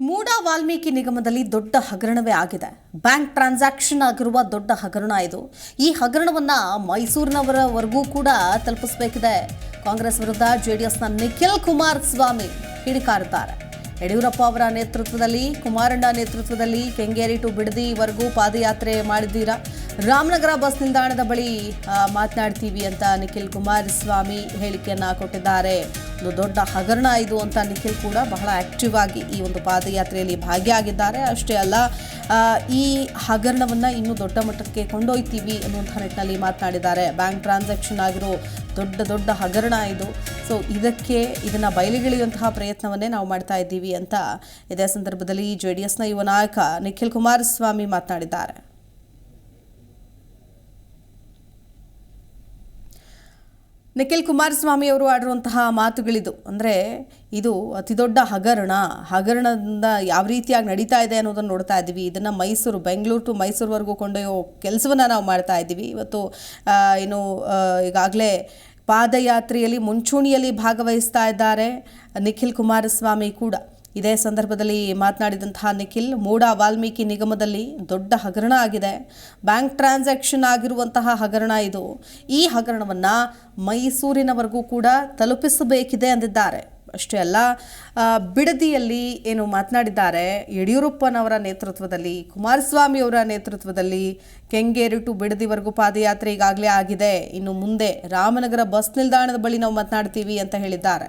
ಮೂಡ ವಾಲ್ಮೀಕಿ ನಿಗಮದಲ್ಲಿ ದೊಡ್ಡ ಹಗರಣವೇ ಆಗಿದೆ. ಬ್ಯಾಂಕ್ ಟ್ರಾನ್ಸಾಕ್ಷನ್ ಆಗಿರುವ ದೊಡ್ಡ ಹಗರಣ ಇದು. ಈ ಹಗರಣವನ್ನ ಮೈಸೂರಿನವರವರೆಗೂ ಕೂಡ ತಲುಪಿಸಬೇಕಿದೆ. ಕಾಂಗ್ರೆಸ್ ವಿರುದ್ಧ ಜೆಡಿಎಸ್ನ ನಿಖಿಲ್ ಕುಮಾರಸ್ವಾಮಿ ಕಿಡಿಕಾರುತ್ತಾರೆ ಯಡಿಯೂರಪ್ಪ ಅವರ ನೇತೃತ್ವದಲ್ಲಿ, ಕುಮಾರಣ್ಣ ನೇತೃತ್ವದಲ್ಲಿ ಕೆಂಗೇರಿ ಟು ಬಿಡದಿವರೆಗೂ ಪಾದಯಾತ್ರೆ ಮಾಡಿದ್ದೀರಾ? ರಾಮನಗರ ಬಸ್ ನಿಲ್ದಾಣದ ಬಳಿ ಮಾತನಾಡ್ತೀವಿ ಅಂತ ನಿಖಿಲ್ ಕುಮಾರಸ್ವಾಮಿ ಹೇಳಿಕೆಯನ್ನ ಕೊಟ್ಟಿದ್ದಾರೆ. ಒಂದು ದೊಡ್ಡ ಹಗರಣ ಇದು ಅಂತ ನಿಖಿಲ್ ಕೂಡ ಬಹಳ ಆಕ್ಟಿವ್ ಆಗಿ ಈ ಒಂದು ಪಾದಯಾತ್ರೆಯಲ್ಲಿ ಭಾಗಿಯಾಗಿದ್ದಾರೆ. ಅಷ್ಟೇ ಅಲ್ಲ ಈ ಹಗರಣವನ್ನ ಇನ್ನೂ ದೊಡ್ಡ ಮಟ್ಟಕ್ಕೆ ಕೊಂಡೊಯ್ತೀವಿ ಅನ್ನುವಂಥ ನಿಟ್ಟಿನಲ್ಲಿ ಮಾತನಾಡಿದ್ದಾರೆ. ಬ್ಯಾಂಕ್ ಟ್ರಾನ್ಸಾಕ್ಷನ್ ಆಗಿರೋ ದೊಡ್ಡ ದೊಡ್ಡ ಹಗರಣ ಇದು. ಸೊ ಇದಕ್ಕೆ, ಇದನ್ನ ಬಯಲಿಗಿಳಿಯುವಂತಹ ಪ್ರಯತ್ನವನ್ನೇ ನಾವು ಮಾಡ್ತಾ ಇದ್ದೀವಿ ಅಂತ ಇದೇ ಸಂದರ್ಭದಲ್ಲಿ ಜೆ ಡಿ ಎಸ್ನ ಯುವ ನಾಯಕ ನಿಖಿಲ್ ಕುಮಾರಸ್ವಾಮಿ ಮಾತನಾಡಿದ್ದಾರೆ. ನಿಖಿಲ್ ಕುಮಾರಸ್ವಾಮಿ ಅವರು ಆಡಿರುವಂತಹ ಮಾತುಗಳಿದು. ಅಂದರೆ ಇದು ಅತಿ ದೊಡ್ಡ ಹಗರಣ. ಹಗರಣದಿಂದ ಯಾವ ರೀತಿಯಾಗಿ ನಡೀತಾ ಇದೆ ಅನ್ನೋದನ್ನು ನೋಡ್ತಾ ಇದ್ದೀವಿ. ಇದನ್ನು ಮೈಸೂರು, ಬೆಂಗಳೂರು ಟು ಮೈಸೂರುವರೆಗೂ ಕೊಂಡೊಯ್ಯೋ ಕೆಲಸವನ್ನು ನಾವು ಮಾಡ್ತಾ ಇದ್ದೀವಿ. ಇವತ್ತು ಏನು ಈಗಾಗಲೇ ಪಾದಯಾತ್ರೆಯಲ್ಲಿ, ಮುಂಚೂಣಿಯಲ್ಲಿ ಭಾಗವಹಿಸ್ತಾ ಇದ್ದಾರೆ ನಿಖಿಲ್ ಕುಮಾರಸ್ವಾಮಿ ಕೂಡ. ಇದೇ ಸಂದರ್ಭದಲ್ಲಿ ಮಾತನಾಡಿದಂತಹ ನಿಖಿಲ್, ಮೂಡ ವಾಲ್ಮೀಕಿ ನಿಗಮದಲ್ಲಿ ದೊಡ್ಡ ಹಗರಣ ಆಗಿದೆ. ಬ್ಯಾಂಕ್ ಟ್ರಾನ್ಸಾಕ್ಷನ್ ಆಗಿರುವಂತಹ ಹಗರಣ ಇದು. ಈ ಹಗರಣವನ್ನು ಮೈಸೂರಿನವರೆಗೂ ಕೂಡ ತಲುಪಿಸಬೇಕಿದೆ ಅಂದಿದ್ದಾರೆ. ಅಷ್ಟೇ ಅಲ್ಲ ಬಿಡದಿಯಲ್ಲಿ ಏನು ಮಾತನಾಡಿದ್ದಾರೆ, ಯಡಿಯೂರಪ್ಪನವರ ನೇತೃತ್ವದಲ್ಲಿ, ಕುಮಾರಸ್ವಾಮಿ ಅವರ ನೇತೃತ್ವದಲ್ಲಿ ಕೆಂಗೇರಿ ಟು ಬಿಡದಿವರೆಗೂ ಪಾದಯಾತ್ರೆ ಈಗಾಗಲೇ ಆಗಿದೆ. ಇನ್ನು ಮುಂದೆ ರಾಮನಗರ ಬಸ್ ನಿಲ್ದಾಣದ ಬಳಿ ನಾವು ಮಾತನಾಡ್ತೀವಿ ಅಂತ ಹೇಳಿದ್ದಾರೆ.